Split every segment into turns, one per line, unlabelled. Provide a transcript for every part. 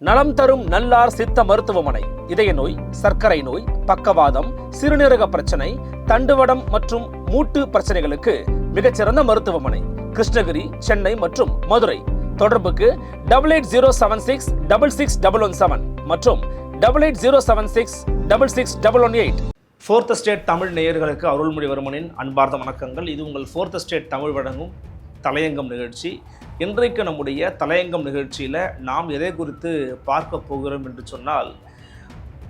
நலம் தரும் நல்லார் சித்த மருத்துவமனை இதய நோய் சர்க்கரை நோய் பக்கவாதம் சிறுநீரக பிரச்சனை தண்டுவடம் மற்றும் மூட்டு பிரச்சனைகளுக்கு மிகச்சிறந்த மருத்துவமனை கிருஷ்ணகிரி சென்னை மற்றும் மதுரை. தொடர்புக்கு double eight zero seven six double six double one seven மற்றும் double eight zero seven six double six double one eight fourth state Tamil நேயர்களுக்கு அருள்மொழிவர்மனின் அன்பார்ந்த வணக்கங்கள். இது உங்கள் ஃபோர்த் ஸ்டேட் தமிழ் வழங்கும் தலையங்கம் நிகழ்ச்சி. இன்றைக்கு நம்முடைய தலையங்கம் நிகழ்ச்சியில் நாம் எதை குறித்து பார்க்க போகிறோம் என்று சொன்னால்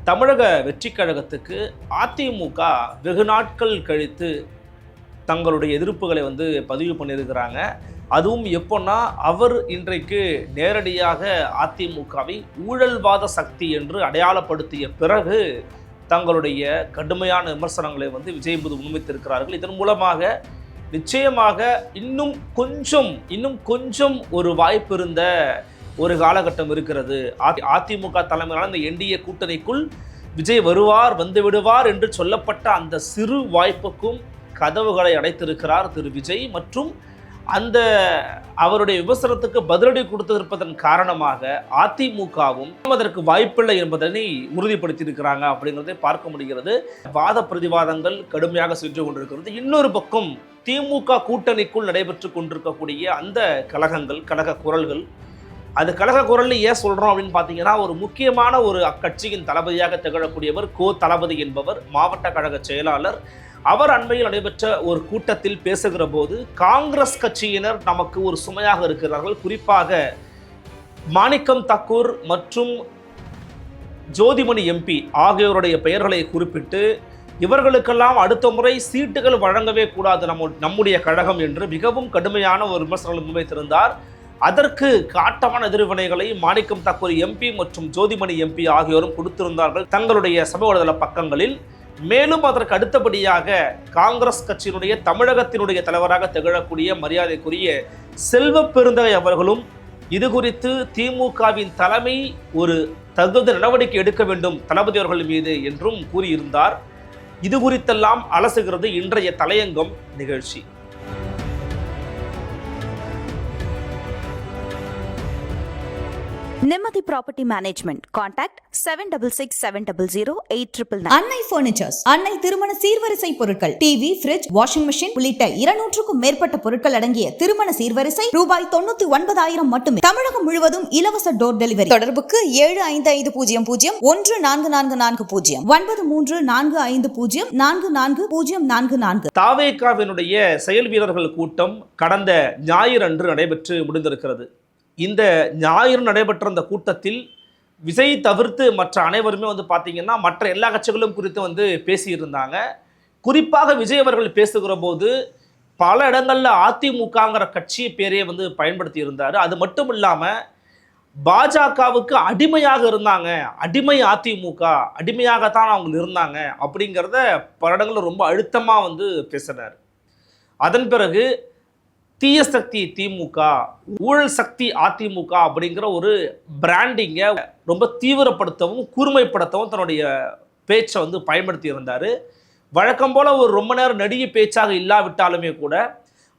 தமிழக வெற்றிக் கழகத்துக்கு அதிமுக வெகு நாட்கள் கழித்து தங்களுடைய எதிர்ப்புகளை வந்து பதிவு பண்ணியிருக்கிறாங்க. அதுவும் எப்போன்னா அவர் இன்றைக்கு நேரடியாக அதிமுகவை ஊழல்வாத சக்தி என்று அடையாளப்படுத்திய பிறகு தங்களுடைய கடுமையான விமர்சனங்களை வந்து விஜயபுது முன்வைத்திருக்கிறார்கள். இதன் மூலமாக நிச்சயமாக இன்னும் கொஞ்சம் இன்னும் கொஞ்சம் ஒரு வாய்ப்பு இருந்த ஒரு காலகட்டம் இருக்கிறது. அதி- அதிமுக தலைமையிலான இந்த என்டிஏ கூட்டணிக்குள் விஜய் வருவார் வந்து விடுவார் என்று சொல்லப்பட்ட அந்த சிறு வாய்ப்புக்கும் கதவுகளை அடைத்திருக்கிறார் திரு விஜய். மற்றும் அந்த அவருடைய விமர்சனத்துக்கு பதிலடி கொடுத்திருப்பதன் காரணமாக அதிமுகவும் அதற்கு வாய்ப்பில்லை என்பதனை உறுதிப்படுத்தியிருக்கிறாங்க அப்படிங்கிறதை பார்க்க முடிகிறது. வாத பிரதிவாதங்கள் கடுமையாக சென்று கொண்டிருக்கிறது. இன்னொரு பக்கம் திமுக கூட்டணிக்குள் நடைபெற்று கொண்டிருக்கக்கூடிய அந்த கழகங்கள் கழக குரல்கள் அது கழக குரல்ல ஏன் சொல்கிறோம் அப்படின்னு பார்த்தீங்கன்னா ஒரு முக்கியமான ஒரு அக்கட்சியின் தளபதியாக திகழக்கூடியவர் கோ தளபதி என்பவர் மாவட்ட கழக செயலாளர். அவர் அண்மையில் நடைபெற்ற ஒரு கூட்டத்தில் பேசுகிற போது காங்கிரஸ் கட்சியினர் நமக்கு ஒரு சுமையாக இருக்கிறார்கள். குறிப்பாக மாணிக்கம் தக்கூர் மற்றும் ஜோதிமணி எம்பி ஆகியோருடைய பெயர்களை குறிப்பிட்டு இவர்களுக்கெல்லாம் அடுத்த முறை சீட்டுகள் வழங்கவே கூடாது நம்ம நம்முடைய கழகம் என்று மிகவும் கடுமையான ஒரு விமர்சனங்கள் முன்வைத்திருந்தார். அதற்கு காட்டமான எதிர்வினைகளை மாணிக்கம் தாக்கூர் எம்பி மற்றும் ஜோதிமணி எம்பி ஆகியோரும் கொடுத்திருந்தார்கள் தங்களுடைய சமூக வலைதள பக்கங்களில். மேலும் அதற்கு அடுத்தபடியாக காங்கிரஸ் கட்சியினுடைய தமிழகத்தினுடைய தலைவராக திகழக்கூடிய மரியாதைக்குரிய செல்வ பெருந்தகை அவர்களும் இது குறித்து திமுகவின் தலைமை ஒரு தகுந்த நடவடிக்கை எடுக்க வேண்டும் தளபதி அவர்கள் மீது என்றும் கூறியிருந்தார். இது குறித்தெல்லாம் அலசுகிறது இன்றைய தலையங்கம் நிகழ்ச்சி.
Nimmathi property management contact seven double six seven double zero eight triple
Annai furnitures Annai திருமண சீர்வரிசை பொருட்கள் டிவி ஃபிரிட்ஜ் வாஷிங் மெஷின் உள்ளிட்ட இருநூற்றுக்கும் மேற்பட்ட பொருட்கள் அடங்கிய திருமண சீர்வரிசை ரூபாய் தொண்ணூத்தி ஒன்பதாயிரம் மட்டுமே. தமிழகம் முழுவதும் இலவச டோர் டெலிவரி தொடர்புக்கு ஏழு ஐந்து ஐந்து பூஜ்ஜியம் பூஜ்ஜியம் ஒன்று நான்கு நான்கு நான்கு பூஜ்ஜியம். ஒன்பது மூன்று நான்கு ஐந்து பூஜ்ஜியம் நான்கு நான்கு பூஜ்ஜியம் நான்கு. நான்கு
தாவேகாவினுடைய செயல் வீரர்கள் கூட்டம் கடந்த ஞாயிறு அன்று நடைபெற்று முடிந்திருக்கிறது. இந்த ஞாயிறு நடைபெற்ற அந்த கூட்டத்தில் விஜய் தவிர்த்து மற்ற அனைவருமே வந்து பார்த்தீங்கன்னா மற்ற எல்லா கட்சிகளும் குறித்து வந்து பேசியிருந்தாங்க. குறிப்பாக விஜய் அவர்கள் பேசுகிற போது பல இடங்களில் அதிமுகங்கிற கட்சி பேரையே வந்து பயன்படுத்தி இருந்தார் அது மட்டும் இல்லாமல் பாஜகவுக்கு அடிமையாக இருந்தாங்க. அடிமை அதிமுக அடிமையாகத்தான் அவங்க இருந்தாங்க அப்படிங்கிறத பல இடங்களில் ரொம்ப அழுத்தமாக வந்து பேசினார். அதன் பிறகு தீய சக்தி திமுக ஊழல் சக்தி அதிமுக அப்படிங்கிற ஒரு பிராண்டிங்கை ரொம்ப தீவிரப்படுத்தவும் கூர்மைப்படுத்தவும் தன்னுடைய பேச்சை வந்து பயன்படுத்தி இருந்தார். வழக்கம் போல் ஒரு ரொம்ப நேரம் நடிகை பேச்சாக இல்லாவிட்டாலுமே கூட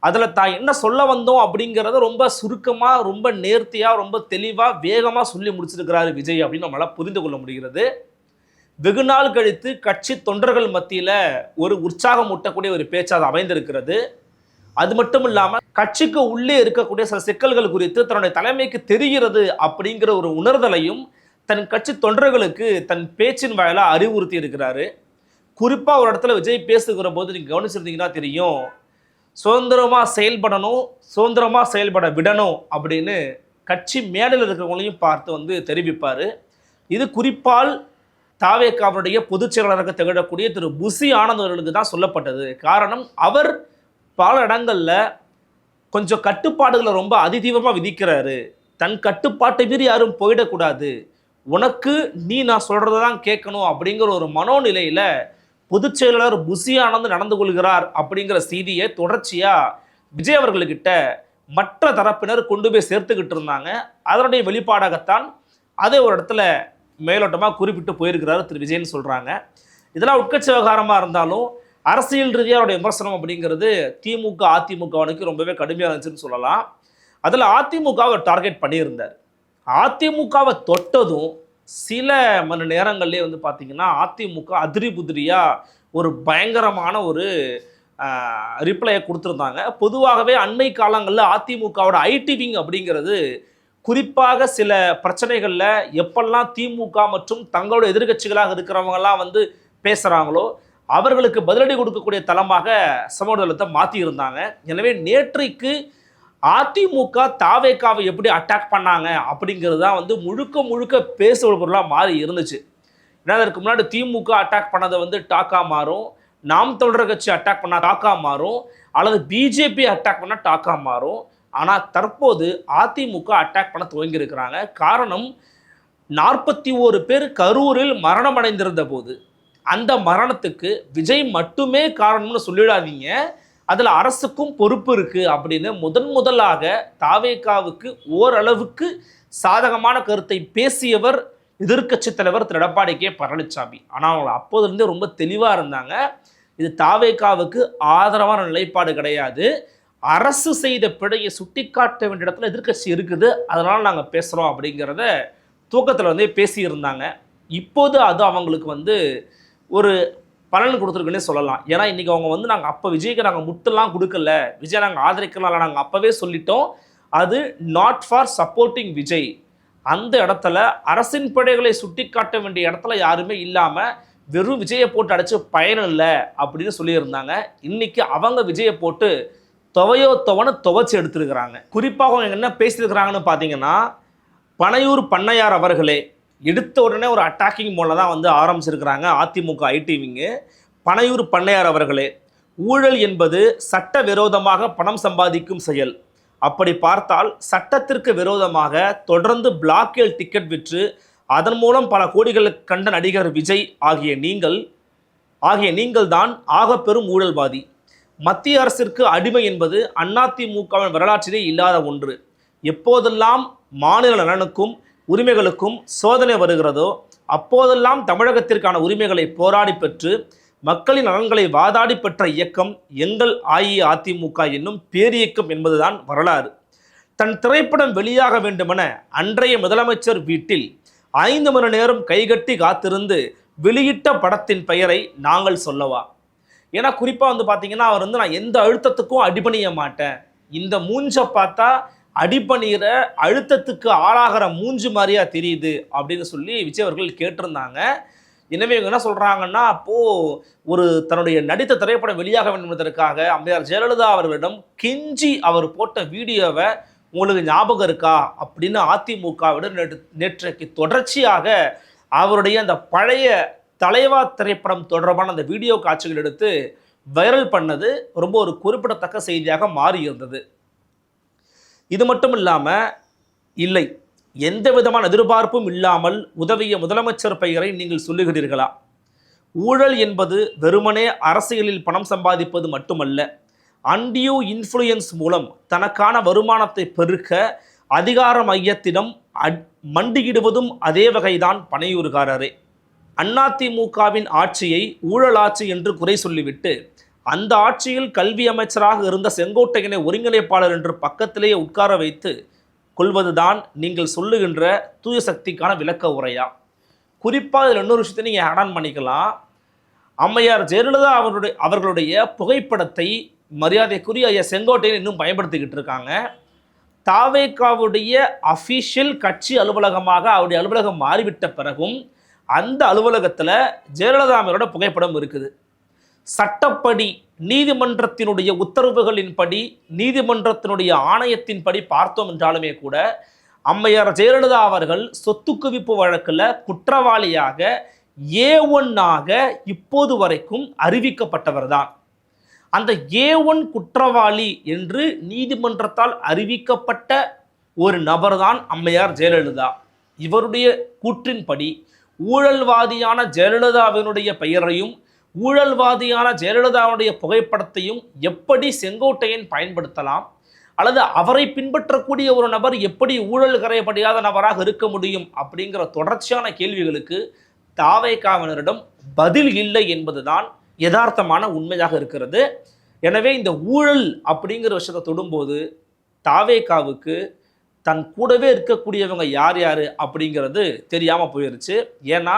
அதில் தான் என்ன சொல்ல வந்தோம் அப்படிங்கிறத ரொம்ப சுருக்கமாக ரொம்ப நேர்த்தியாக ரொம்ப தெளிவாக வேகமாக சொல்லி முடிச்சிருக்கிறாரு விஜய் அப்படின்னு நம்மளால் புரிந்து கொள்ள முடிகிறது. வெகு நாள் கழித்து கட்சி தொண்டர்கள் மத்தியில் ஒரு உற்சாகம் ஊட்டக்கூடிய ஒரு பேச்சாக அமைந்திருக்கிறது. அது மட்டும் இல்லாமல் கட்சிக்கு உள்ளே இருக்கக்கூடிய சில சிக்கல்கள் குறித்து தன்னுடைய தலைமைக்கு தெரிகிறது அப்படிங்கிற ஒரு உணர்தலையும் தன் கட்சி தொண்டர்களுக்கு தன் பேச்சின் வாயிலாக அறிவுறுத்தி இருக்கிறாரு. குறிப்பாக ஒரு இடத்துல விஜய் பேசுகிற போது நீங்கள் கவனிச்சிருந்தீங்கன்னா தெரியும். சுதந்திரமாக செயல்படணும் சுதந்திரமாக செயல்பட விடணும் அப்படின்னு கட்சி மேடையில் இருக்கிறவங்களையும் பார்த்து வந்து தெரிவிப்பார். இது குறிப்பால் தாவேக்காவுடைய பொதுச் செயலாளராக திகழக்கூடிய திரு. புசி ஆனந்த் அவர்களுக்கு தான் சொல்லப்பட்டது. காரணம் அவர் பல இடங்களில் கொஞ்சம் கட்டுப்பாடுகளை ரொம்ப அதிதீவிரமாக விதிக்கிறாரு. தன் கட்டுப்பாட்டை மீறி யாரும் போயிடக்கூடாது. உனக்கு நீ நான் சொல்கிறத தான் கேட்கணும் அப்படிங்கிற ஒரு மனோநிலையில் பொதுச் செயலாளர் புசி ஆனந்த் நடந்து கொள்கிறார் அப்படிங்கிற செய்தியை தொடர்ச்சியாக விஜய் அவர்களுக்கிட்ட மற்ற தரப்பினர் கொண்டு போய் சேர்த்துக்கிட்டு இருந்தாங்க. அதனுடைய வெளிப்பாடாகத்தான் அதே ஒரு இடத்துல மேலோட்டமாக குறிப்பிட்டு போயிருக்கிறாரு திரு. விஜயன்னு சொல்கிறாங்க இதெல்லாம் உட்கட்சி விவகாரமாக இருந்தாலும் அரசியல் ரீதியாக அவருடைய விமர்சனம் அப்படிங்கிறது திமுக அதிமுகவனுக்கு ரொம்பவே கடுமையாக இருந்துச்சுன்னு சொல்லலாம். அதில் அதிமுக அவர் டார்கெட் பண்ணியிருந்தார். அதிமுகவை தொட்டதும் சில மணி நேரங்கள்லேயே வந்து பார்த்தீங்கன்னா அதிமுக அதிரி புதிரியாக ஒரு பயங்கரமான ஒரு ரிப்ளையை கொடுத்துருந்தாங்க. பொதுவாகவே அண்மை காலங்களில் அதிமுகவோட ஐடி விங் அப்படிங்கிறது குறிப்பாக சில பிரச்சனைகளில் எப்பெல்லாம் திமுக மற்றும் தங்களோட எதிர்க்கட்சிகளாக இருக்கிறவங்கலாம் வந்து பேசுகிறாங்களோ அவர்களுக்கு பதிலடி கொடுக்கக்கூடிய தளமாக சமூகத்தை மாற்றி இருந்தாங்க. எனவே நேற்றைக்கு அதிமுக தாவேக்காவை எப்படி அட்டாக் பண்ணாங்க அப்படிங்கிறது தான் வந்து முழுக்க முழுக்க பேசுகிற பொருளாக மாறி இருந்துச்சு. ஏன்னா அதற்கு முன்னாடி திமுக அட்டாக் பண்ணதை வந்து டாக்கா மாறும். நாம் தொடர் கட்சி அட்டாக் பண்ணால் டாக்கா மாறும். அல்லது பிஜேபி அட்டாக் பண்ணால் டாக்கா மாறும். ஆனால் தற்போது அதிமுக அட்டாக் பண்ண துவங்கியிருக்கிறாங்க காரணம் நாற்பத்தி ஓரு பேர் கரூரில் மரணமடைந்திருந்த போது. அந்த மரணத்துக்கு விஜய் மட்டுமே காரணம்னு சொல்லிடாதீங்க. அதில் அரசுக்கும் பொறுப்பு இருக்குது அப்படின்னு முதன் முதலாக தாவேக்காவுக்கு ஓரளவுக்கு சாதகமான கருத்தை பேசியவர் எதிர்க்கட்சி தலைவர் திரு எடப்பாடி கே பழனிசாமி ஆனால் அவங்க அப்போதுலேருந்தே ரொம்ப தெளிவாக இருந்தாங்க. இது தாவேகாவுக்கு ஆதரவான நிலைப்பாடு கிடையாது. அரசு செய்த பிழையை சுட்டிக்காட்ட வேண்டிய இடத்துல எதிர்க்கட்சி இருக்குது. அதனால் நாங்கள் பேசுகிறோம் அப்படிங்கிறத தூக்கத்தில் வந்து பேசியிருந்தாங்க. இப்போது அது அவங்களுக்கு வந்து ஒரு பலன் கொடுத்துருக்குன்னே சொல்லலாம். ஏன்னா இன்றைக்கி அவங்க வந்து நாங்கள் அப்போ விஜய்க்கு நாங்கள் முட்டெல்லாம் கொடுக்கல. விஜய் நாங்கள் ஆதரிக்கலாம் நாங்கள் அப்போவே சொல்லிட்டோம். அது நாட் ஃபார் சப்போர்ட்டிங் விஜய். அந்த இடத்துல அரசின் படைகளை சுட்டிக்காட்ட வேண்டிய இடத்துல யாருமே இல்லாமல் வெறும் விஜயை போட்டு அடிச்சு பயன் இல்லை அப்படின்னு சொல்லியிருந்தாங்க. இன்றைக்கி அவங்க விஜயை போட்டு துவையோ துவன்னு துவைச்சி எடுத்திருக்கிறாங்க. குறிப்பாக அவங்க என்ன பேசியிருக்கிறாங்கன்னு பார்த்தீங்கன்னா பனையூர் பண்ணையார் அவர்களே எடுத்த உடனே ஒரு அட்டாக்கிங் மூலம் தான் வந்து ஆரம்பிச்சிருக்கிறாங்க அதிமுக ஐடிவிங்கு பனையூர் பண்ணையார் அவர்களே ஊழல் என்பது சட்ட விரோதமாக பணம் சம்பாதிக்கும் செயல். அப்படி பார்த்தால் சட்டத்திற்கு விரோதமாக தொடர்ந்து பிளாக்கில் டிக்கெட் விற்று அதன் மூலம் பல கோடிகள் கண்ட நடிகர் விஜய் ஆகிய நீங்கள் ஆகிய நீங்கள் தான் ஆக பெரும் ஊழல்வாதி. மத்திய அரசிற்கு அடிமை என்பது அதிமுகவின் வரலாற்றிலே இல்லாத ஒன்று. எப்போதெல்லாம் மாநில நலனுக்கும் உரிமைகளுக்கும் சோதனை வருகிறதோ அப்போதெல்லாம் தமிழகத்திற்கான உரிமைகளை போராடி பெற்று மக்களின் நலன்களை வாதாடி பெற்ற இயக்கம் எங்கள் அஇஅதிமுக என்னும் பேரியக்கம் என்பதுதான் வரலாறு. தன் திரைப்படம் வெளியாக வேண்டுமென அன்றைய முதலமைச்சர் வீட்டில் ஐந்து மணி நேரம் கைகட்டி காத்திருந்து வெளியிட்ட படத்தின் பெயரை நாங்கள் சொல்லவா? ஏன்னா குறிப்பாக வந்து பார்த்தீங்கன்னா அவர் வந்து நான் எந்த அழுத்தத்துக்கும் அடிபணிய மாட்டேன். இந்த மூஞ்சை பார்த்தா அடிப்பணிகிற அழுத்தத்துக்கு ஆளாகிற மூஞ்சு மாதிரியா தெரியுது அப்படின்னு சொல்லி விஜய் அவர்கள் கேட்டிருந்தாங்க. எனவே இவங்க என்ன சொல்கிறாங்கன்னா அப்போது ஒரு தன்னுடைய நடித்த திரைப்படம் வெளியாக வேண்டும் என்பதற்காக அம்மையார் ஜெயலலிதா அவர்களிடம் கெஞ்சி அவர் போட்ட வீடியோவை உங்களுக்கு ஞாபகம் இருக்கா? அப்படின்னு அதிமுகவிடம் நேற்று நேற்றைக்கு தொடர்ச்சியாக அவருடைய அந்த பழைய தலைவா திரைப்படம் தொடர்பான அந்த வீடியோ காட்சிகள் எடுத்து வைரல் பண்ணது ரொம்ப ஒரு குறிப்பிடத்தக்க செய்தியாக மாறி இருந்தது இது மட்டும் இல்லாமல் இல்லை. எந்த விதமான எதிர்பார்ப்பும் இல்லாமல் உதவிய முதலமைச்சர் பெயரை நீங்கள் சொல்லுகிறீர்களா? ஊழல் என்பது வெறுமனே அரசியலில் பணம் சம்பாதிப்பது மட்டுமல்ல அன்டியூ இன்ஃப்ளூயன்ஸ் மூலம் தனக்கான வருமானத்தை பெருக்க அதிகார மையத்திடம் மண்டியிடுவதும் அதே வகைதான் பனையூர்காரரே. அதிமுகவின் ஆட்சியை ஊழலாட்சி என்று குறை சொல்லிவிட்டு அந்த ஆட்சியில் கல்வி அமைச்சராக இருந்த செங்கோட்டையனை ஒருங்கிணைப்பாளர் என்று பக்கத்திலேயே உட்கார வைத்து கொள்வதுதான் நீங்கள் சொல்லுகின்ற தூய சக்திக்கான விளக்க உரையா? குறிப்பாக இதில் இன்னொரு விஷயத்தை நீங்கள் ஹேடான் பண்ணிக்கலாம். அம்மையார் ஜெயலலிதா அவருடைய அவர்களுடைய புகைப்படத்தை மரியாதைக்குரிய ஐயா செங்கோட்டையன் இன்னும் பயன்படுத்திக்கிட்டு இருக்காங்க. தாவேக்காவுடைய அஃபிஷியல் கட்சி அலுவலகமாக அவருடைய அலுவலகம் மாறிவிட்ட பிறகும் அந்த அலுவலகத்தில் ஜெயலலிதா அம்மையாரோட புகைப்படம் இருக்குது. சட்டப்படி நீதிமன்றத்தினுடைய உத்தரவுகளின்படி நீதிமன்றத்தினுடைய ஆணையத்தின்படி பார்த்தோம் என்றாலுமே கூட அம்மையார் ஜெயலலிதா அவர்கள் சொத்து குவிப்பு வழக்கில் குற்றவாளியாக ஏ ஒன்னாக இப்போது வரைக்கும் அறிவிக்கப்பட்டவர் தான். அந்த ஏ ஒன் குற்றவாளி என்று நீதிமன்றத்தால் அறிவிக்கப்பட்ட ஒரு நபர்தான் அம்மையார் ஜெயலலிதா. இவருடைய கூற்றின்படி ஊழல்வாதியான ஜெயலலிதாவினுடைய பெயரையும் ஊழல்வாதியான ஜெயலலிதாவுடைய புகைப்படத்தையும் எப்படி செங்கோட்டையன் பயன்படுத்தலாம்? அல்லது அவரை பின்பற்றக்கூடிய ஒரு நபர் எப்படி ஊழல் கரையப்படியாத நபராக இருக்க முடியும்? அப்படிங்கிற தொடர்ச்சியான கேள்விகளுக்கு தாவைக்காவினரிடம் பதில் இல்லை என்பதுதான் யதார்த்தமான உண்மையாக இருக்கிறது. எனவே இந்த ஊழல் அப்படிங்கிற விஷயத்தை தொடும்போது தாவேக்காவுக்கு தன் கூடவே இருக்கக்கூடியவங்க யார் யார் அப்படிங்கிறது தெரியாமல் போயிருச்சு. ஏன்னா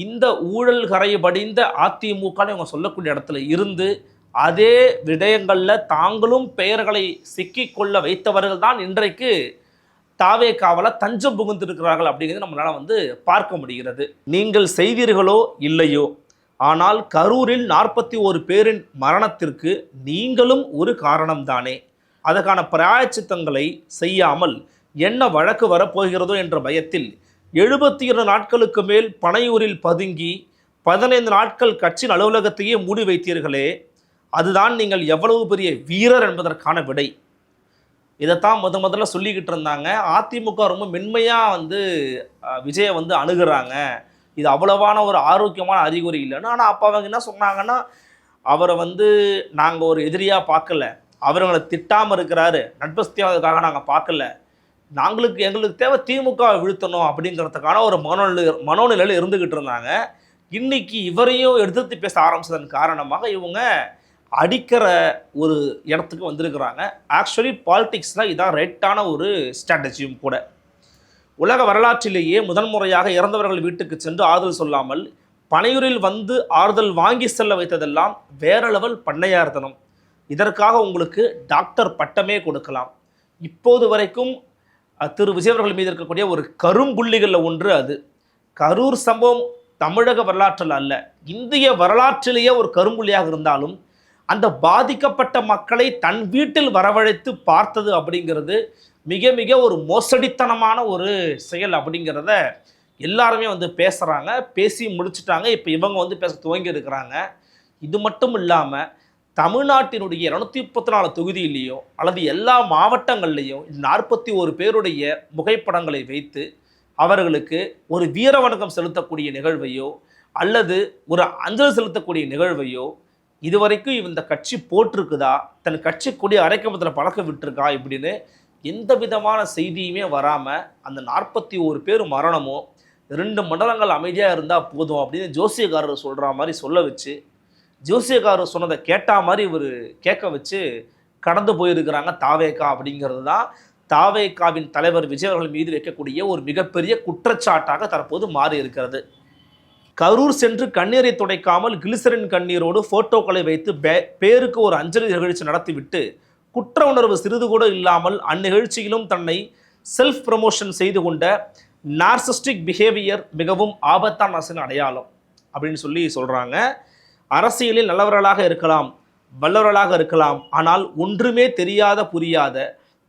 இந்த ஊழல் கரை படிந்த அதிமுகன்னு இவங்க சொல்லக்கூடிய இடத்துல இருந்து அதே விடயங்களில் தாங்களும் பெயர்களை சிக்கிக்கொள்ள வைத்தவர்கள் தான் இன்றைக்கு தாவே காவல தஞ்சம் புகுந்திருக்கிறார்கள் அப்படிங்கிறது நம்மளால் வந்து பார்க்க முடிகிறது. நீங்கள் செய்தீர்களோ இல்லையோ? ஆனால் கரூரில் நாற்பத்தி ஒரு பேரின் மரணத்திற்கு நீங்களும் ஒரு காரணம்தானே அதற்கான பிராயச்சித்தங்களை செய்யாமல் என்ன வழக்கு வரப்போகிறதோ என்ற பயத்தில் எழுபத்தி இரண்டு நாட்களுக்கு மேல் பனையூரில் பதுங்கி பதினைந்து நாட்கள் கட்சியின் அலுவலகத்தையே மூடி வைத்தீர்களே அதுதான் நீங்கள் எவ்வளவு பெரிய வீரர் என்பதற்கான விடை. இதைத்தான் முத முதல்ல சொல்லிக்கிட்டு இருந்தாங்க. அதிமுக ரொம்ப மென்மையாக வந்து விஜயை வந்து அணுகிறாங்க. இது அவ்வளவான ஒரு ஆரோக்கியமான அறிகுறி இல்லைன்னு. ஆனால் அப்போ அவங்க என்ன சொன்னாங்கன்னா அவரை வந்து நாங்கள் ஒரு எதிரியாக பார்க்கல. அவர்களை திட்டாமல் இருக்கிறாரு. நட்பஸ்தியாவதுக்காக நாங்கள் பார்க்கல. நாங்களுக்கு எங்களுக்கு தேவை திமுக விழுத்தணும் வீழ்த்தணும் அப்படிங்கிறதுக்கான ஒரு மனோநிலை மனோநிலையில் இருந்துக்கிட்டு இருந்தாங்க. இன்றைக்கி இவரையும் எடுத்து பேச ஆரம்பிச்சதன் காரணமாக இவங்க அடிக்கிற ஒரு இடத்துக்கு வந்திருக்கிறாங்க. ஆக்சுவலி பாலிடிக்ஸில் இதான் ரைட்டான ஒரு ஸ்ட்ராட்டஜியும் கூட. உலக வரலாற்றிலேயே முதன்முறையாக இறந்தவர்கள் வீட்டுக்கு சென்று ஆறுதல் சொல்லாமல் பனையூரில் வந்து ஆறுதல் வாங்கி செல்ல வைத்ததெல்லாம் வேற லெவல் பண்ணையார்தனம் இதற்காக உங்களுக்கு டாக்டர் பட்டமே கொடுக்கலாம். இப்போது வரைக்கும் திரு விஜயவர்கள் மீது இருக்கக்கூடிய ஒரு கரும்புள்ளிகளில் ஒன்று அது. கரூர் சம்பவம் தமிழக வரலாற்றில் அல்ல. இந்திய வரலாற்றிலேயே ஒரு கரும்புள்ளியாக இருந்தாலும் அந்த பாதிக்கப்பட்ட மக்களை தன் வீட்டில் வரவழைத்து பார்த்தது அப்படிங்கிறது மிக மிக ஒரு மோசடித்தனமான ஒரு செயல் அப்படிங்கிறத எல்லாருமே வந்து பேசுகிறாங்க பேசி முடிச்சுட்டாங்க. இப்போ இவங்க வந்து பேச துவங்கி இருக்கிறாங்க இது மட்டும் இல்லாமல் தமிழ்நாட்டினுடைய இரநூத்தி முப்பத்தி நாலு தொகுதியிலையும் அல்லது எல்லா மாவட்டங்கள்லேயும் நாற்பத்தி ஒரு பேருடைய புகைப்படங்களை வைத்து அவர்களுக்கு ஒரு வீர வணக்கம் செலுத்தக்கூடிய நிகழ்வையோ அல்லது ஒரு அஞ்சல் செலுத்தக்கூடிய நிகழ்வையோ இதுவரைக்கும் இந்த கட்சி போட்டிருக்குதா? தன் கட்சி கொடி அரைக்கமத்தில் பழக்க விட்டுருக்கா? இப்படின்னு எந்த விதமான செய்தியுமே வராமல் அந்த நாற்பத்தி ஒரு பேர் மரணமும் ரெண்டு மண்டலங்கள் அமைதியாக இருந்தால் போதும் அப்படின்னு ஜோசியக்காரர் சொல்கிற மாதிரி சொல்ல வச்சு ஜோசியக்காரர் சொன்னதை கேட்டா மாதிரி இவர் கேட்க வச்சு கடந்து போயிருக்கிறாங்க தாவேகா அப்படிங்கிறது தான். தாவேகாவின் தலைவர் விஜய் அவர்கள் மீது வைக்கக்கூடிய ஒரு மிகப்பெரிய குற்றச்சாட்டாக தற்போது மாறி இருக்கிறது. கரூர் சென்று கண்ணீரை துடைக்காமல் கிளிசரின் கண்ணீரோடு போட்டோக்களை வைத்து பேருக்கு ஒரு அஞ்சலி நிகழ்ச்சி நடத்திவிட்டு குற்ற உணர்வு சிறிது கூட இல்லாமல் அந்நிகழ்ச்சியிலும் தன்னை செல்ஃப் ப்ரமோஷன் செய்து கொண்ட நார்சிஸ்டிக் பிஹேவியர் மிகவும் ஆபத்தான அரசின் அடையாளம் அப்படின்னு சொல்லி சொல்கிறாங்க அரசியலில் நல்லவர்களாக இருக்கலாம் வல்லவர்களாக இருக்கலாம் ஆனால் ஒன்றுமே தெரியாத புரியாத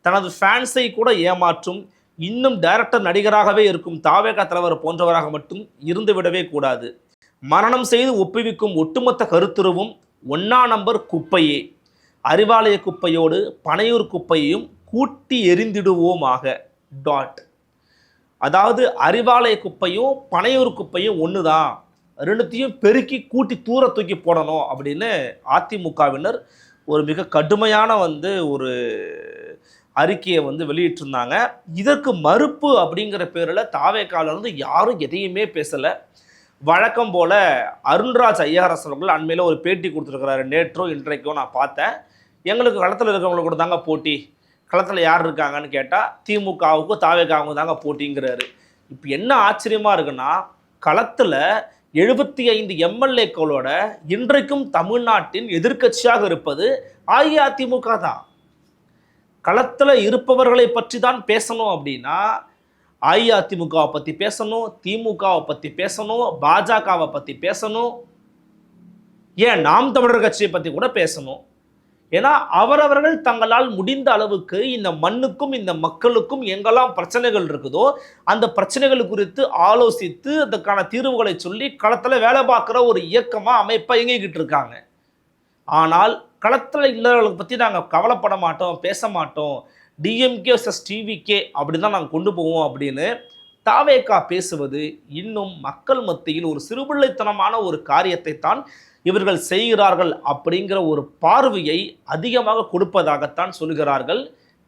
தனது ஃபேன்ஸை கூட ஏமாற்றும் இன்னும் டைரக்டர் நடிகராகவே இருக்கும் தாவேகா தலைவர் போன்றவராக மட்டும் இருந்துவிடவே கூடாது. மரணம் செய்து ஒப்புவிக்கும் ஒட்டுமொத்த கருத்துருவும் ஒன்னா நம்பர் குப்பையே. அறிவாலய குப்பையோடு பனையூர் குப்பையையும் கூட்டி எரிந்திடுவோமாக டாட் அதாவது அறிவாலய குப்பையும் பனையூர் குப்பையும் ஒன்று தான் ரெண்டுத்தையும் பெருக்கி கூட்டி தூர தூக்கி போடணும் அப்படின்னு அதிமுகவினர் ஒரு மிக கடுமையான வந்து ஒரு அறிக்கையை வந்து வெளியிட்டிருந்தாங்க. இதற்கு மறுப்பு அப்படிங்கிற பேரில் தாவேக்காலிருந்து யாரும் எதையுமே பேசலை. வழக்கம் போல் அருண்ராஜ் ஐஆர்எஸ் அவர்கள் அண்மையில் ஒரு பேட்டி கொடுத்துருக்கிறாரு. நேற்றோ இன்றைக்கோ நான் பார்த்தேன். எங்களுக்கு களத்தில் இருக்கிறவங்களுக்கு கூட தாங்க போட்டி. களத்தில் யார் இருக்காங்கன்னு கேட்டால் திமுகவுக்கும் தாவேக்காவுக்கும் தாங்க போட்டிங்கிறாரு. இப்போ என்ன ஆச்சரியமாக இருக்குன்னா களத்தில் எழுபத்தி ஐந்து எம்எல்ஏக்களோட இன்றைக்கும் தமிழ்நாட்டின் எதிர்க்கட்சியாக இருப்பது அஇஅதிமுக தான். களத்தில் இருப்பவர்களை பற்றி தான் பேசணும் அப்படின்னா அஇஅதிமுகவை பற்றி பேசணும் திமுகவை பற்றி பேசணும் பாஜகவை பற்றி பேசணும். ஏன் நாம் தமிழர் கட்சியை பற்றி கூட பேசணும். ஏன்னா அவரவர்கள் தங்களால் முடிந்த அளவுக்கு இந்த மண்ணுக்கும் இந்த மக்களுக்கும் எங்கெல்லாம் பிரச்சனைகள் இருக்குதோ அந்த பிரச்சனைகள் குறித்து ஆலோசித்து அதுக்கான தீர்வுகளை சொல்லி களத்தில் வேலை பார்க்குற ஒரு இயக்கமாக அமைப்பாக இயங்கிக்கிட்டு இருக்காங்க. ஆனால் களத்தில் இல்லவர்களை பற்றி நாங்கள் கவலைப்பட மாட்டோம் பேச மாட்டோம். டிஎம்கே டிவிகே அப்படி தான் நாங்கள் கொண்டு போவோம் அப்படின்னு தாவேக்கா பேசுவது இன்னும் மக்கள் மத்தியில் ஒரு சிறுபிள்ளைத்தனமான ஒரு காரியத்தை தான் இவர்கள் செய்கிறார்கள் அப்படிங்கிற ஒரு பார்வையை அதிகமாக கொடுப்பதாகத்தான் சொல்கிறார்கள்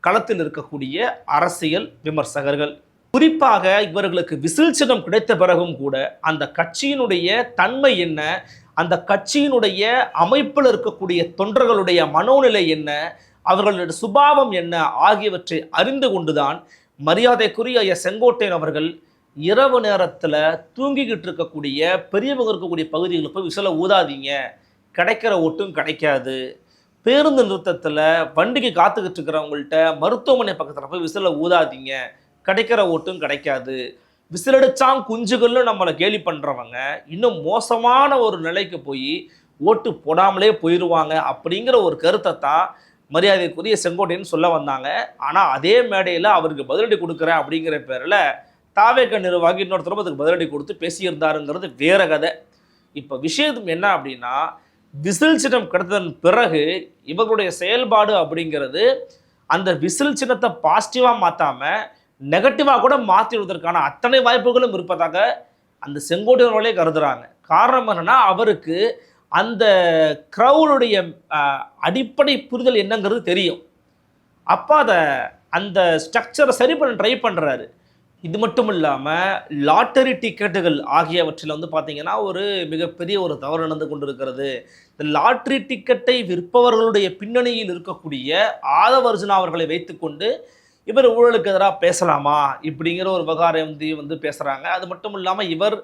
களத்தில் இருக்கக்கூடிய அரசியல் விமர்சகர்கள். குறிப்பாக இவர்களுக்கு விசில் சின்னம் கிடைத்த பிறகும் கூட அந்த கட்சியினுடைய தன்மை என்ன? அந்த கட்சியினுடைய அமைப்பில் இருக்கக்கூடிய தொண்டர்களுடைய மனோநிலை என்ன? அவர்களுடைய சுபாவம் என்ன? ஆகியவற்றை அறிந்து கொண்டுதான் மரியாதைக்குரிய ஐயா செங்கோட்டையன் அவர்கள் இரவு நேரத்தில் தூங்கிக்கிட்டு இருக்கக்கூடிய பெரியவங்க இருக்கக்கூடிய பகுதிகளுக்கு போய் விசில ஊதாதீங்க. கிடைக்கிற ஓட்டும் கிடைக்காது. பேருந்து நிறுத்தத்தில் வண்டிக்கு காத்துக்கிட்டு இருக்கிறவங்கள்ட்ட மருத்துவமனை பக்கத்தில் போய் விசில ஊதாதீங்க. கிடைக்கிற ஓட்டும் கிடைக்காது. விசிலடிச்சாங் குஞ்சுகள்னு நம்மளை கேலி பண்ணுறவங்க இன்னும் மோசமான ஒரு நிலைக்கு போய் ஓட்டு போடாமலே போயிடுவாங்க அப்படிங்கிற ஒரு கருத்தை தான் மரியாதைக்குரிய செங்கோட்டையன் சொல்ல வந்தாங்க. ஆனால் அதே மேடையில் அவருக்கு பதிலடி கொடுக்குறேன் அப்படிங்கிற பேரில் தாவேக்க நிர்வாகி இன்னொருத்தரும் அதுக்கு பதிலடி கொடுத்து பேசியிருந்தாருங்கிறது வேற கதை. இப்போ விஷயம் என்ன அப்படின்னா விசில் சின்னம் கிடைத்ததன் பிறகு இவர்களுடைய செயல்பாடு அப்படிங்கிறது அந்த விசில் சின்னத்தை பாசிட்டிவாக மாற்றாமல் நெகட்டிவாக கூட மாற்றிடுவதற்கான அத்தனை வாய்ப்புகளும் இருப்பதாக அந்த செங்கோட்டையர்களே கருதுறாங்க. காரணம் என்னென்னா அவருக்கு அந்த க்ரௌடுடைய அடிப்படை புரிதல் என்னங்கிறது தெரியும். அப்போ அதை அந்த ஸ்ட்ரக்சரை சரி பண்ண ட்ரை பண்ணுறாரு இது மட்டும் இல்லாமல் லாட்டரி டிக்கெட்டுகள் ஆகியவற்றில் வந்து பார்த்தீங்கன்னா ஒரு மிகப்பெரிய ஒரு தவறு நடந்து கொண்டிருக்கிறது. இந்த லாட்டரி டிக்கெட்டை விற்பவர்களுடைய பின்னணியில் இருக்கக்கூடிய ஆதவர்ஜுனா அவர்களை வைத்துக்கொண்டு இவர் ஊழலுக்கு எதிராக பேசலாமா? இப்படிங்கிற ஒரு விவகாரம் வந்து வந்து பேசுகிறாங்க அது மட்டும் இல்லாமல் இவர்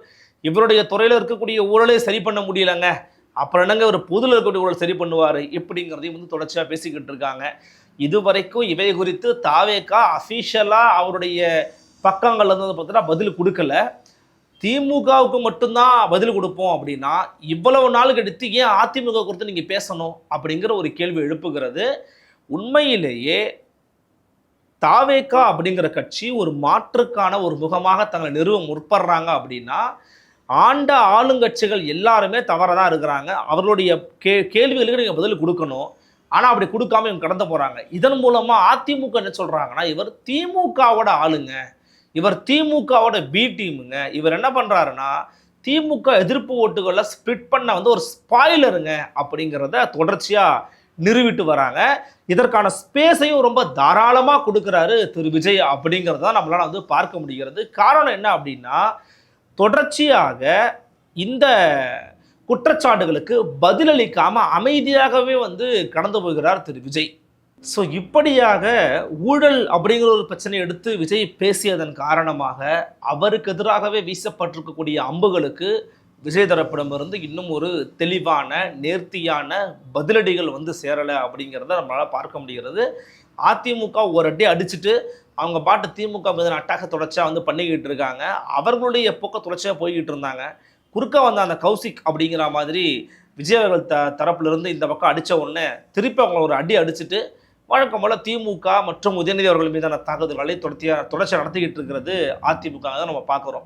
இவருடைய துறையில் இருக்கக்கூடிய ஊழலை சரி பண்ண முடியலங்க. அப்புறம் என்னங்க ஒரு புதுல இருக்கக்கூடிய சரி பண்ணுவார் இப்படிங்கிறதையும் வந்து தொடர்ச்சியாக பேசிக்கிட்டு இருக்காங்க. இதுவரைக்கும் இவை குறித்து தாவேக்கா அஃபீஷியலாக அவருடைய பக்கங்கள்ல இருந்து வந்து பார்த்தீங்கன்னா பதில் கொடுக்கல. திமுகவுக்கு மட்டும்தான் பதில் கொடுப்போம் அப்படின்னா இவ்வளவு நாள் கழித்து ஏன் அதிமுக குறித்து நீங்கள் பேசணும் அப்படிங்கிற ஒரு கேள்வி எழுப்புகிறது. உண்மையிலேயே தாவேக்கா அப்படிங்கிற கட்சி ஒரு மாற்றுக்கான ஒரு முகமாக தங்களை நிறுவ முற்படுறாங்க அப்படின்னா ஆண்ட ஆளுங்கட்சிகள் எல்லாருமே தவறாக தான் இருக்கிறாங்க. அவர்களுடைய கே கேள்விகளுக்கு நீங்கள் பதில் கொடுக்கணும். ஆனால் அப்படி கொடுக்காம இவங்க கடந்து போகிறாங்க இதன் மூலமாக அதிமுக என்ன சொல்கிறாங்கன்னா இவர் திமுகவோட ஆளுங்க. இவர் திமுகவோட பி டீமுங்க இவர் என்ன பண்ணுறாருன்னா திமுக எதிர்ப்பு ஓட்டுகளை ஸ்ப்ளிட் பண்ண வந்து ஒரு ஸ்பாயிலருங்க அப்படிங்கிறத தொடர்ச்சியாக நிறுவிட்டு வராங்க. இதற்கான ஸ்பேஸையும் ரொம்ப தாராளமாக கொடுக்குறாரு திரு விஜய் அப்படிங்கிறத நம்மளால் வந்து பார்க்க முடிகிறது. காரணம் என்ன அப்படின்னா தொடர்ச்சியாக இந்த குற்றச்சாட்டுகளுக்கு பதிலளிக்காம அமைதியாகவே வந்து கடந்து போகிறார் திரு விஜய். ஸோ இப்படியாக ஊழல் அப்படிங்கிற ஒரு பிரச்சனையை எடுத்து விஜய் பேசியதன் காரணமாக அவருக்கு எதிராகவே வீசப்பட்டிருக்கக்கூடிய அம்புகளுக்கு விஜய் தரப்பிடமிருந்து இன்னும் ஒரு தெளிவான நேர்த்தியான பதிலடிகள் வந்து சேரலை அப்படிங்கிறத நம்மளால் பார்க்க முடிகிறது. அதிமுக ஒரு அடி அடிச்சுட்டு அவங்க பாட்டு திமுக மீது அட்டாக தொடர்ச்சியாக வந்து பண்ணிக்கிட்டு இருக்காங்க. அவர்களுடைய போக்க தொடர்ச்சியாக போய்கிட்டு இருந்தாங்க. குறுக்க வந்த அந்த கௌசிக் அப்படிங்கிற மாதிரி விஜய் அவர்கள் த தரப்புலேருந்து இந்த பக்கம் அடித்த உடனே திருப்பி அவங்கள ஒரு அடி அடிச்சுட்டு வழக்கம் போல் திமுக மற்றும் உதயநிதி அவர்கள் மீதான தாக்குதல்களை தொடர்ச்சியாக தொடர்ச்சியாக நடத்திக்கிட்டு இருக்கிறது அதிமுக தான் நம்ம பார்க்குறோம்.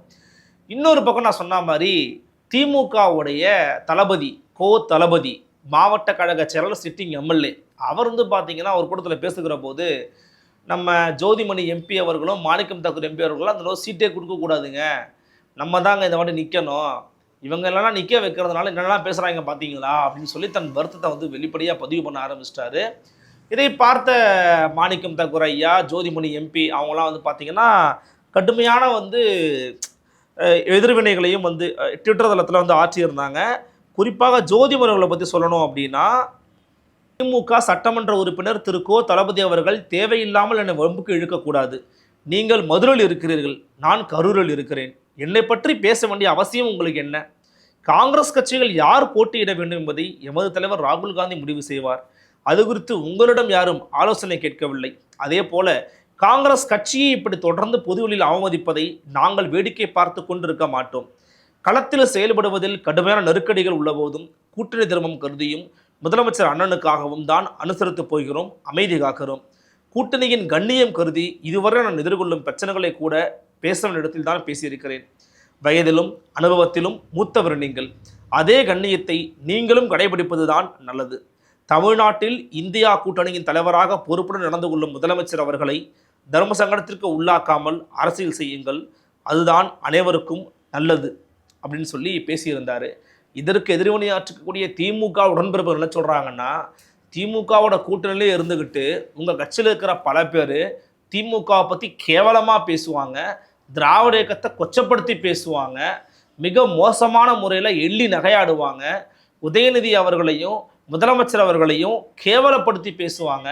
இன்னொரு பக்கம் நான் சொன்ன மாதிரி திமுகவுடைய தளபதி கோ தளபதி மாவட்ட கழக செயலாளர் சிட்டிங் எம்எல்ஏ அவர் வந்து பார்த்தீங்கன்னா ஒரு கூட்டத்தில் பேசுகிற போது நம்ம ஜோதிமணி எம்பி அவர்களும் மாணிக்கம் தாக்கூர் எம்பி அவர்களும் அந்த சீட்டே கொடுக்கக்கூடாதுங்க நம்ம தாங்க இந்த வாட்டி நிற்கணும் இவங்க எல்லாம் நிற்க வைக்கிறதுனால என்னெல்லாம் பேசுகிறாங்க பார்த்தீங்களா அப்படின்னு சொல்லி தன் வருத்தத்தை வந்து வெளிப்படையாக பதிவு பண்ண ஆரம்பிச்சிட்டாரு. இதை பார்த்த மாணிக்கம் தாக்கூர் ஐயா ஜோதிமணி எம்பி அவங்களாம் வந்து பார்த்தீங்கன்னா கடுமையான வந்து எதிர்வினைகளையும் வந்து ட்விட்டர் தளத்தில் வந்து ஆற்றியிருந்தாங்க. குறிப்பாக ஜோதிமணி பற்றி சொல்லணும் அப்படின்னா திமுக சட்டமன்ற உறுப்பினர் திரு. கோ. தளபதி அவர்கள் தேவையில்லாமல் என்னை வம்புக்கு இழுக்கக்கூடாது. நீங்கள் மதுரையில் இருக்கிறீர்கள் நான் கரூரில் இருக்கிறேன். என்னை பற்றி பேச வேண்டிய அவசியம் உங்களுக்கு என்ன? காங்கிரஸ் கட்சிகள் யார் போட்டியிட வேண்டும் என்பதை எமது தலைவர் ராகுல் காந்தி முடிவு செய்வார். அது குறித்து உங்களிடம் யாரும் ஆலோசனை கேட்கவில்லை. அதே போல காங்கிரஸ் கட்சியை இப்படி தொடர்ந்து பொதுவெளியில் அவமதிப்பதை நாங்கள் வேடிக்கை பார்த்து கொண்டிருக்க மாட்டோம். களத்தில் செயல்படுவதில் கடுமையான நெருக்கடிகள் உள்ளபோதும் கூட்டணி தர்மம் கருதியும் முதலமைச்சர் அண்ணனுக்காகவும் தான் அனுசரித்து போகிறோம் அமைதி காக்கிறோம். கூட்டணியின் கண்ணியம் கருதி இதுவரை நான் எதிர்கொள்ளும் பிரச்சனைகளை கூட பேசும் இடத்தில் தான் பேசியிருக்கிறேன். வயதிலும் அனுபவத்திலும் மூத்தவர் நீங்கள். அதே கண்ணியத்தை நீங்களும் கடைபிடிப்பது தான் நல்லது. தமிழ்நாட்டில் இந்தியா கூட்டணியின் தலைவராக பொறுப்புடன் நடந்து கொள்ளும் முதலமைச்சர் அவர்களை தர்ம சங்கடத்திற்கு உள்ளாக்காமல் அரசியல் செய்யுங்கள். அதுதான் அனைவருக்கும் நல்லது அப்படின்னு சொல்லி பேசியிருந்தார். இதற்கு எதிர்வினையாற்றக்கூடிய திமுக உடன்பிறப்பு என்ன சொல்கிறாங்கன்னா திமுகவோட கூட்டணியிலே இருந்துக்கிட்டு உங்கள் கட்சியில் இருக்கிற பல பேர் திமுகவை பற்றி கேவலமாக பேசுவாங்க திராவிட இயக்கத்தை கொச்சப்படுத்தி பேசுவாங்க மிக மோசமான முறையில் எள்ளி நகையாடுவாங்க உதயநிதி அவர்களையும் முதலமைச்சர் அவர்களையும் கேவலப்படுத்தி பேசுவாங்க.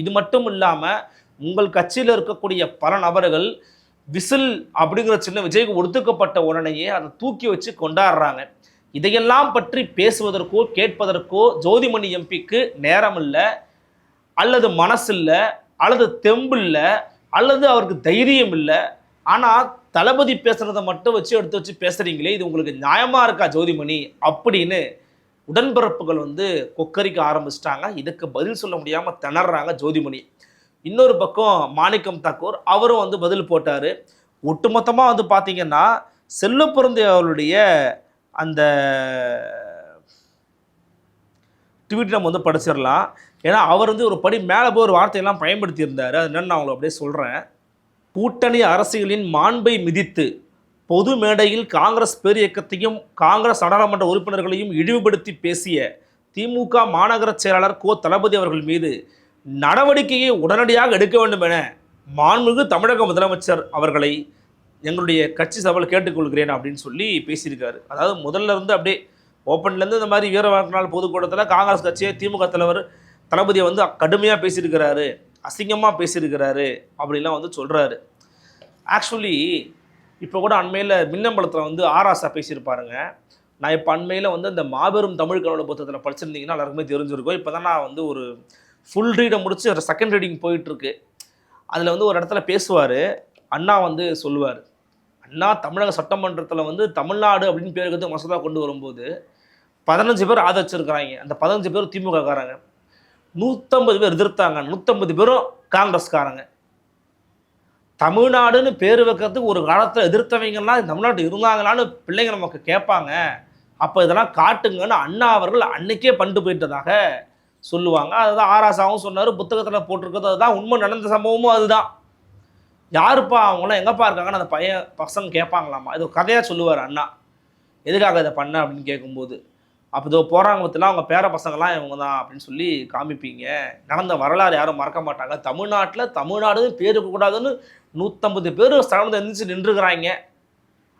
இது மட்டும் இல்லாமல் உங்கள் கட்சியில் இருக்கக்கூடிய பல நபர்கள் விசில் அப்படிங்கிற சின்ன விஜய்க்கு ஒடுத்துக்கப்பட்ட உடனேயே அதை தூக்கி வச்சு கொண்டாடுறாங்க. இதையெல்லாம் பற்றி பேசுவதற்கோ கேட்பதற்கோ ஜோதிமணி எம்பிக்கு நேரம் இல்லை அல்லது மனசில்லை அல்லது தெம்பு இல்லை அல்லது அவருக்கு தைரியம் இல்லை ஆனால் தளபதி பேசுறதை மட்டும் வச்சு எடுத்து வச்சு பேசுறீங்களே இது உங்களுக்கு நியாயமா இருக்கா ஜோதிமணி? அப்படின்னு உடன்பிறப்புகள் வந்து கொக்கரிக்க ஆரம்பிச்சிட்டாங்க. இதுக்கு பதில் சொல்ல முடியாம திணறாங்க ஜோதிமணி. இன்னொரு பக்கம் மாணிக்கம் தாக்கூர் அவரும் வந்து பதில் போட்டார். ஒட்டுமொத்தமாக வந்து பார்த்தீங்கன்னா பிறந்த அவருடைய அந்த ட்வீட் நம்ம வந்து படிச்சிடலாம். ஏன்னா அவர் வந்து ஒரு படி மேலே போய் ஒரு வார்த்தையெல்லாம் பயன்படுத்தி இருந்தார் அது என்னென்னு நான் உங்களுக்கு அப்படியே சொல்கிறேன் கூட்டணி அரசியலின் மாண்பை மிதித்து பொது மேடையில் காங்கிரஸ் பேரியக்கத்தையும் காங்கிரஸ் நாடாளுமன்ற உறுப்பினர்களையும் இழிவுபடுத்தி பேசிய திமுக மாநகர செயலாளர் கோ தளபதி அவர்கள் மீது நடவடிக்கையை உடனடியாக எடுக்க வேண்டும் என மாண்புமிகு தமிழக முதலமைச்சர் அவர்களை எங்களுடைய கட்சி சபையில் கேட்டுக்கொள்கிறேன் அப்படின்னு சொல்லி பேசியிருக்காரு. அதாவது முதல்ல இருந்து அப்படியே ஓப்பன்லேருந்து இந்த மாதிரி வீரவாக்கினால் நாள் பொதுக்கூட்டத்தில் காங்கிரஸ் கட்சியை திமுக தலைவர் தளபதியை வந்து கடுமையாக பேசியிருக்கிறாரு அசிங்கமாக பேசியிருக்கிறாரு அப்படிலாம் வந்து சொல்கிறாரு ஆக்சுவலி இப்போ கூட அண்மையில் மின்னம்பலத்தில் வந்து ஆராசா பேசியிருப்பாருங்க. நான் இப்போ அண்மையில் வந்து அந்த மாபெரும் தமிழ் கனவுல புத்தகத்தில் படிச்சிருந்தீங்கன்னா எல்லாருக்குமே தெரிஞ்சிருக்கோம். இப்போ தான் நான் வந்து ஒரு ஃபுல் ரீடை முடிச்சு ஒரு செகண்ட் ரீடிங் போயிட்டுருக்கு. அதில் வந்து ஒரு இடத்துல பேசுவார். அண்ணா வந்து சொல்லுவார். அண்ணா தமிழக சட்டமன்றத்தில் வந்து தமிழ்நாடு அப்படின்னு பேர் எடுத்து மசோதா கொண்டு வரும்போது பதினஞ்சு பேர் ஆதரிச்சிருக்கிறாங்க. அந்த பதினஞ்சு பேர் திமுககாரங்க நூற்றம்பது பேர் எதிர்த்தாங்க. நூற்றம்பது பேரும் காங்கிரஸ்காரங்க. தமிழ்நாடுன்னு பேர் வைக்கிறதுக்கு ஒரு காலத்தில் எதிர்த்தவங்கலாம் தமிழ்நாட்டு இருந்தாங்களான்னு பிள்ளைங்க நமக்கு கேட்பாங்க. அப்போ இதெல்லாம் காட்டுங்கன்னு அண்ணா அவர்கள் அன்னைக்கே பண்ணிட்டு போயிட்டதாக சொல்லுவாங்க. அதுதான் ஆராசாவும் சொன்னார் புத்தகத்தில் போட்டிருக்கிறது அதுதான். உண்மை நடந்த சம்பவமும் அதுதான். யாருப்பா அவங்களாம் எங்கேப்பா இருக்காங்கன்னு அந்த பையன் பசங்க கேட்பாங்களாமா இது கதையாக சொல்லுவார் அண்ணா. எதுக்காக இதை பண்ண அப்படின்னு கேட்கும்போது அப்போ இதோ போகிறாங்க பற்றிலாம் அவங்க பேர பசங்களாம் இவங்க தான் அப்படின்னு சொல்லி காமிப்பீங்க. நடந்த வரலாறு யாரும் மறக்க மாட்டாங்க. தமிழ்நாட்டில் தமிழ்நாடு பேர் இருக்கக்கூடாதுன்னு நூற்றம்பது பேர் சடந்து எந்திரிச்சு நின்றுக்கிறாங்க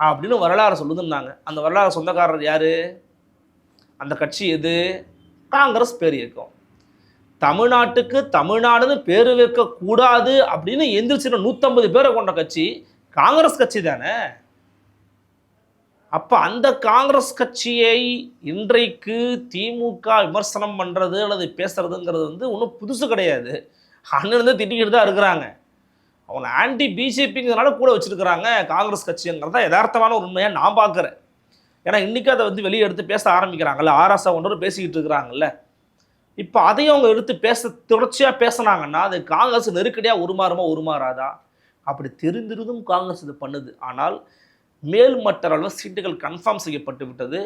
அப்படின்னு வரலாறு சொல்லுதுன்னாங்க. அந்த வரலாறு சொந்தக்காரர் யார்? அந்த கட்சி எது? காங்கிரஸ் பேர் இயக்கம் தமிழ்நாட்டுக்கு தமிழ்நாடுன்னு பேர் வைக்கக்கூடாது அப்படின்னு எந்திரிச்சின நூற்றம்பது பேரை கொண்ட கட்சி காங்கிரஸ் கட்சி தானே? அப்போ அந்த காங்கிரஸ் கட்சியை இன்றைக்கு திமுக விமர்சனம் பண்ணுறது அல்லது பேசுறதுங்கிறது வந்து ஒன்றும் புதுசு கிடையாது. அண்ணன் திட்டிக்கிட்டு தான் இருக்கிறாங்க. அவங்க ஆன்டி பிஜேபிங்கிறதுனால கூட வச்சுருக்கிறாங்க காங்கிரஸ் கட்சிங்கிறத யதார்த்தமான ஒரு உண்மையாக நான் பார்க்குறேன் ஏன்னா இன்றைக்கி அதை வந்து வெளியே எடுத்து பேச ஆரம்பிக்கிறாங்கல்ல. ஆராசா ஒன்று பேசிக்கிட்டு இருக்கிறாங்கல்ல. இப்போ அதையும் அவங்க எடுத்து பேச தொடர்ச்சியாக பேசுனாங்கன்னா அது காங்கிரஸ் நெருக்கடியாக உருமாறுமா உருமாறாதா? அப்படி தெரிந்திருந்தும் காங்கிரஸ் இது பண்ணுது. ஆனால் மேல்மட்ட அளவில் சீட்டுகள் கன்ஃபார்ம் செய்யப்பட்டு விட்டது.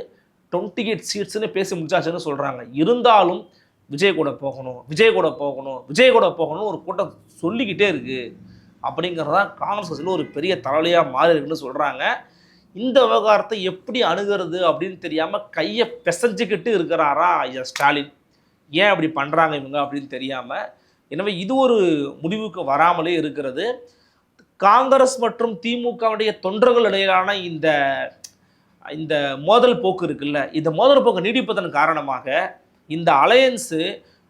டுவெண்ட்டி எயிட் சீட்ஸ்னு பேசி முடிச்சாச்சுன்னு சொல்கிறாங்க இருந்தாலும் விஜய் கூட போகணும் விஜய் கூட போகணும் விஜய் கூட போகணும் ஒரு கூட்டம் சொல்லிக்கிட்டே இருக்குது அப்படிங்கிறதான் காங்கிரஸ் கட்சியில் ஒரு பெரிய தலைவலியாக மாறி இருக்குன்னு சொல்கிறாங்க இந்த விவகாரத்தை எப்படி அணுகிறது அப்படின்னு தெரியாமல் கையை பிசைஞ்சுக்கிட்டு இருக்கிறாரா ஐயா ஸ்டாலின்? ஏன் அப்படி பண்ணுறாங்க இவங்க அப்படின்னு தெரியாமல் எனவே இது ஒரு முடிவுக்கு வராமலே இருக்கிறது. காங்கிரஸ் மற்றும் திமுகவுடைய தொண்டர்கள் இடையிலான இந்த இந்த மோதல் போக்கு இருக்குல்ல இந்த மோதல் போக்கு நீடிப்பதன் காரணமாக இந்த அலையன்ஸு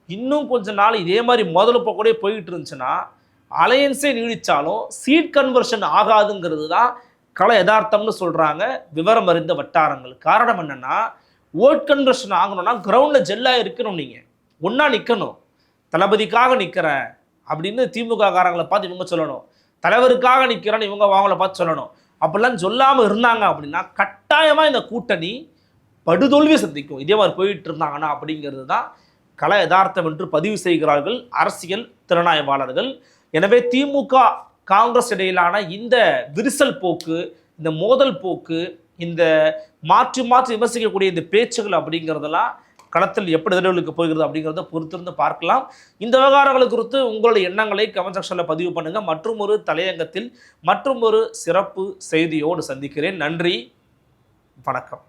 இன்னும் கொஞ்ச நாள் இதே மாதிரி மோதல் போக்கோடே போயிட்டு இருந்துச்சுன்னா அலையன்ஸே நீடித்தாலும் சீட் கன்வர்ஷன் ஆகாதுங்கிறது தான் கள யதார்த்தம்னு சொல்கிறாங்க விவரம் அறிந்த வட்டாரங்கள். காரணம் என்னென்னா ஓட் கன்வர்ஷன் ஆகணும்னா கிரவுண்டில் ஜெல்லாக இருக்கணும் நீங்கள் ஒன்றா நிற்கணும் தளபதிக்காக நிற்கிறேன் அப்படின்னு திமுக காரங்களை பார்த்து இவங்க சொல்லணும். தலைவருக்காக நிற்கிறேன்னு இவங்க அவங்கள பார்த்து சொல்லணும். அப்படிலாம் சொல்லாமல் இருந்தாங்க அப்படின்னா கட்டாயமாக இந்த கூட்டணி படுதோல்வி சந்திக்கும். இதே மாதிரி போயிட்டு இருந்தாங்கன்னா அப்படிங்கிறது தான் கல யதார்த்தம் என்று பதிவு செய்கிறார்கள் அரசியல் திறனாய்வாளர்கள். எனவே திமுக காங்கிரஸ் இடையிலான இந்த விரிசல் போக்கு இந்த மோதல் போக்கு இந்த மாற்றி மாற்றி விமர்சிக்கக்கூடிய இந்த பேச்சுகள் அப்படிங்கிறதெல்லாம் களத்தில் எப்படி எதிரொலிக்க போகிறது அப்படிங்கிறத பொறுத்திருந்து பார்க்கலாம். இந்த விவகாரங்கள் குறித்து உங்களுடைய எண்ணங்களை கமெண்ட் செக்ஷனில் பதிவு பண்ணுங்கள் மற்றும் ஒரு தலையங்கத்தில் மற்றும் ஒரு சிறப்பு செய்தியோடு சந்திக்கிறேன். நன்றி. வணக்கம்.